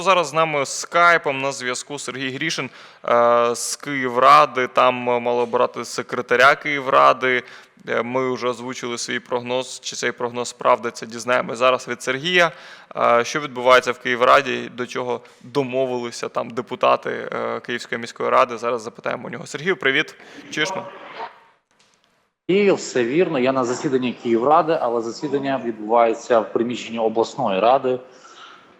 Просто зараз з нами скайпом на зв'язку Сергій Грішин е, з Київради. Там мало обирати секретаря Київради. Е, Ми вже озвучили свій прогноз. Чи цей прогноз справдиться, дізнаємось зараз від Сергія. Е, Що відбувається в Київраді, до чого домовилися там депутати Київської міської ради. Зараз запитаємо у нього. Сергію, привіт. Мене? І все вірно. Я на засіданні Київради, але засідання відбувається в приміщенні обласної ради,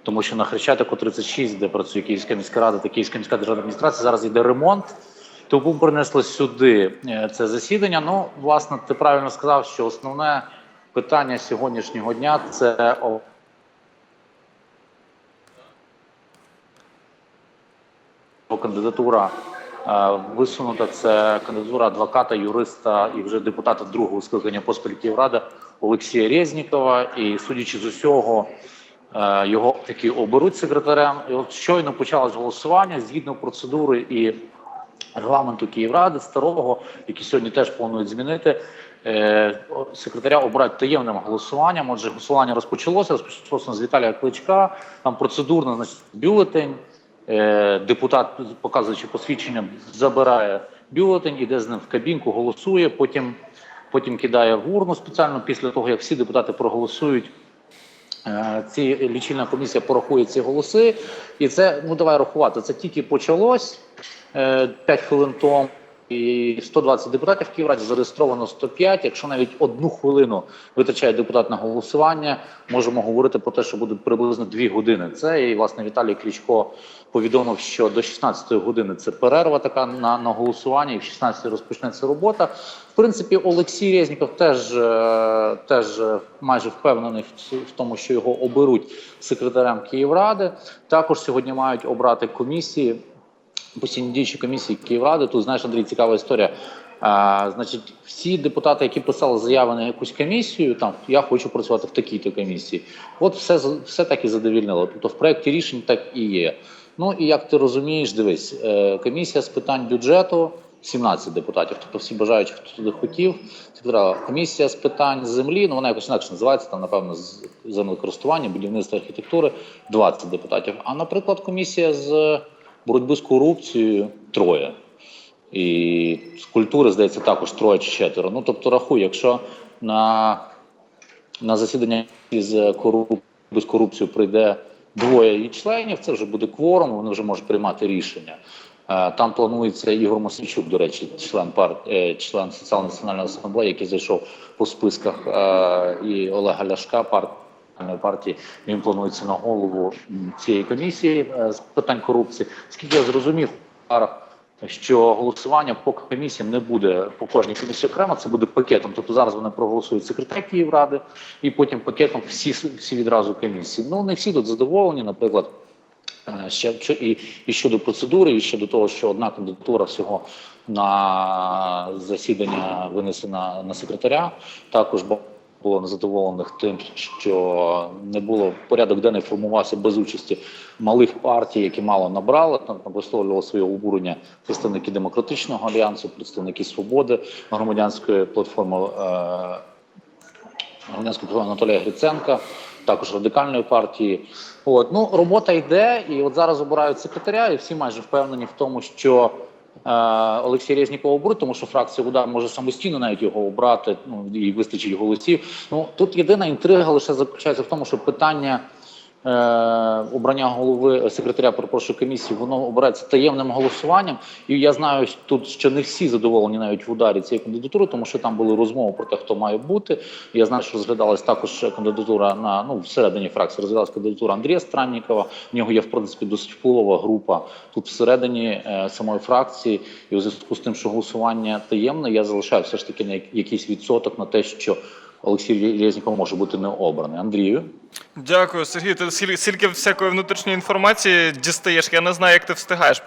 тому що на Хрещатику 36, де працює Київська міська рада та Київська міська державна адміністрація, зараз йде ремонт. Тому принесли сюди е, це засідання. Ну, власне, ти правильно сказав, що основне питання сьогоднішнього дня це кандидатура е, висунута. Це кандидатура адвоката, юриста і вже депутата другого скликання поспіль Київрада Олексія Резнікова. І судячи з усього, його таки оберуть секретарем. І от щойно почалось голосування згідно процедури і регламенту Київради старого, який сьогодні теж планують змінити. е, Секретаря обирають таємним голосуванням. Отже, голосування розпочалося. Розпочалося з Віталія Кличка. Там процедурно значить, бюлетень. Е, Депутат, показуючи посвідчення, забирає бюлетень, іде з ним в кабінку, голосує. Потім, потім кидає в урну спеціально після того, як всі депутати проголосують. Е, Ці лічильна комісія порахує ці голоси, і це ну давай рахувати. Це тільки почалось е, 5 хвилин тому. І 120 депутатів в Київраді зареєстровано 105. Якщо навіть одну хвилину витрачає депутат на голосування, можемо говорити про те, що буде приблизно 2 години. Це і власне Віталій Кличко повідомив, що до 16 години це перерва така на, на голосування, і в 16 розпочнеться робота. В принципі, Олексій Резніков теж, е, теж е, майже впевнений в тому, що його оберуть секретарем Київради. Також сьогодні мають обрати комісії постійні діючі комісії Київради. Тут знаєш, Андрій, цікава історія. А, значить, всі депутати, які писали заяви на якусь комісію, там я хочу працювати в такій-то комісії. От все все так і задовільнило. Тобто в проєкті рішень так і є. Ну і як ти розумієш, дивись, е, комісія з питань бюджету. 17 депутатів, тобто всі бажаючі, хто туди хотів. Секретаря комісія з питань землі, ну вона якось інакше називається, там, напевно, з землекористування, будівництва архітектури 20 депутатів. А, наприклад, комісія з боротьби з корупцією троє. І з культури, здається, також троє чи четверо. Ну, тобто, рахуй, якщо на, на засідання з кору... з корупцією прийде двоє її членів, це вже буде кворум, вони вже можуть приймати рішення. Е, Там планується Ігор Мосичук, до речі, член пар... е, член соціально-національної асамблеї, який зайшов по списках е, і Олега Ляшка, пар... партії. Він планується на голову цієї комісії е, з питань корупції. Скільки я зрозумів, що голосування по комісіям не буде по кожній комісії окремо, це буде пакетом. Тобто зараз вони проголосують секретар Київради, і потім пакетом всі всі відразу комісії. Ну не всі тут задоволені, наприклад. Е, Ще і, і щодо процедури, і щодо того, що одна кандидатура всього на засідання винесена на секретаря. Також було незадоволених тим, що не було порядок денний формувався без участі малих партій, які мало набрали. Там висловлювали своє обурення представники демократичного альянсу, представники свободи, громадянської платформи. Е- громадянської платформи Анатолія Гриценка, також радикальної партії. От ну робота йде, і от зараз обирають секретаря, і всі майже впевнені в тому, що е, Олексій Резніков оберуть, тому що фракція удар може самостійно навіть його обрати. Ну і вистачить голосів. Ну тут єдина інтрига лише заключається в тому, що питання. Е, обрання голови секретаря перепрошую комісії, воно обирається таємним голосуванням. І я знаю тут, що не всі задоволені навіть в ударі цієї кандидатури, тому що там були розмови про те, хто має бути. Я знаю, що розглядалась також кандидатура на ну всередині фракції. Розглядалась кандидатура Андрія Страннікова. В нього є в принципі досить впливова група тут всередині е, самої фракції. І у зв'язку з тим, що голосування таємне, я залишаю все ж таки на як- якийсь відсоток на те, що Олексій Резніков може бути не обраний. Андрію. Дякую, Сергій. Ти скільки- всякої внутрішньої інформації дістаєш? Я не знаю, як ти встигаєш.